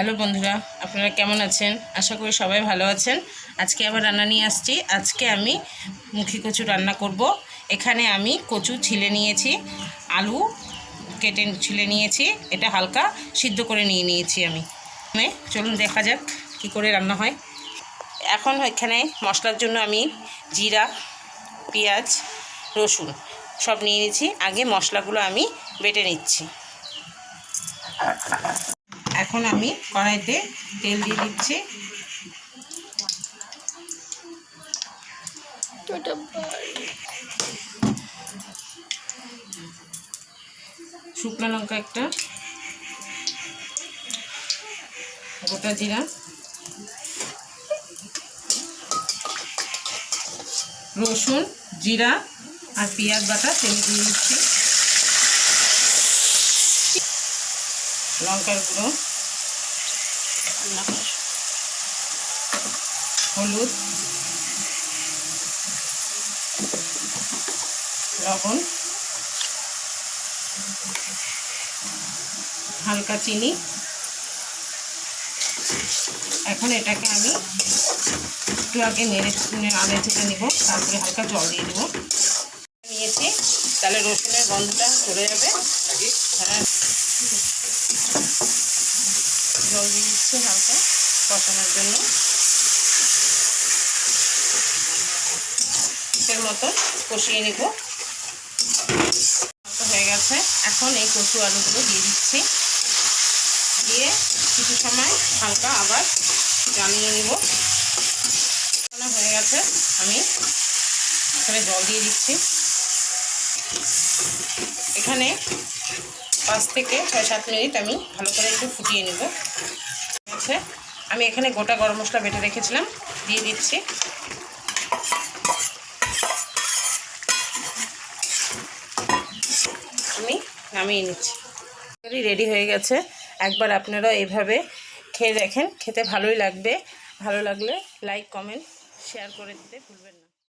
Hello বন্ধুরা, আপনারা কেমন আছেন? আশা করি সবাই ভালো আছেন। আজকে আবার রান্না নিয়ে আসছি। আজকে আমি মুখি কচু রান্না করব। এখানে আমি কচু ছিলে নিয়েছি, আলু কেটে ছিলে নিয়েছি, এটা হালকা সিদ্ধ করে নিয়ে নিয়েছি আমি। চলুন দেখা যাক কি করে রান্না হয়। এখন এখানে মশলার জন্য আমি জিরা, পেঁয়াজ, রসুন সব নিয়ে নিয়েছি। আগে মশলাগুলো আমি বেটে নিচ্ছি। এখন আমি কড়াইতে তেল দিয়ে দিচ্ছি। শুকনো লঙ্কা একটা গোটা জিরা রসুন জিরা আর পেঁয়াজ বাটা তেল দিয়ে দিচ্ছি। লঙ্কার গুঁড়ো। হলুদ, লবণ, হালকা চিনি। এখন এটাকে আমি একটু আগে নেড়ে আড়ে থেকে নেব, তারপরে হালকা জল দিয়ে দেবো। নিয়েছি, তাহলে রসুনের গন্ধটা চলে যাবে। হ্যাঁ। জল দিয়ে দিচ্ছি হালকা কষানোর জন্য। এর মতো কষিয়ে নেব। হয়ে গেছে। এখন এই কচু আলুগুলো দিয়ে দিচ্ছি। দিয়ে কিছু সময় হালকা আবার জানিয়ে নেব। হয়ে গেছে। আমি এখানে জল দিয়ে দিচ্ছি। এখানে পাঁচ থেকে ছয় সাত মিনিট আমি ভালো করে একটু ফুটিয়ে নেব। আছে আমি এখানে গোটা গরম মশলা বেটে রেখেছিলাম, দিয়ে দিচ্ছি। আমি নামিয়ে নিচ্ছি। রেডি হয়ে গেছে। একবার আপনারা এভাবে খেয়ে দেখেন, খেতে ভালোই লাগবে। ভালো লাগলে লাইক কমেন্ট শেয়ার করে দিতে ভুলবেন না।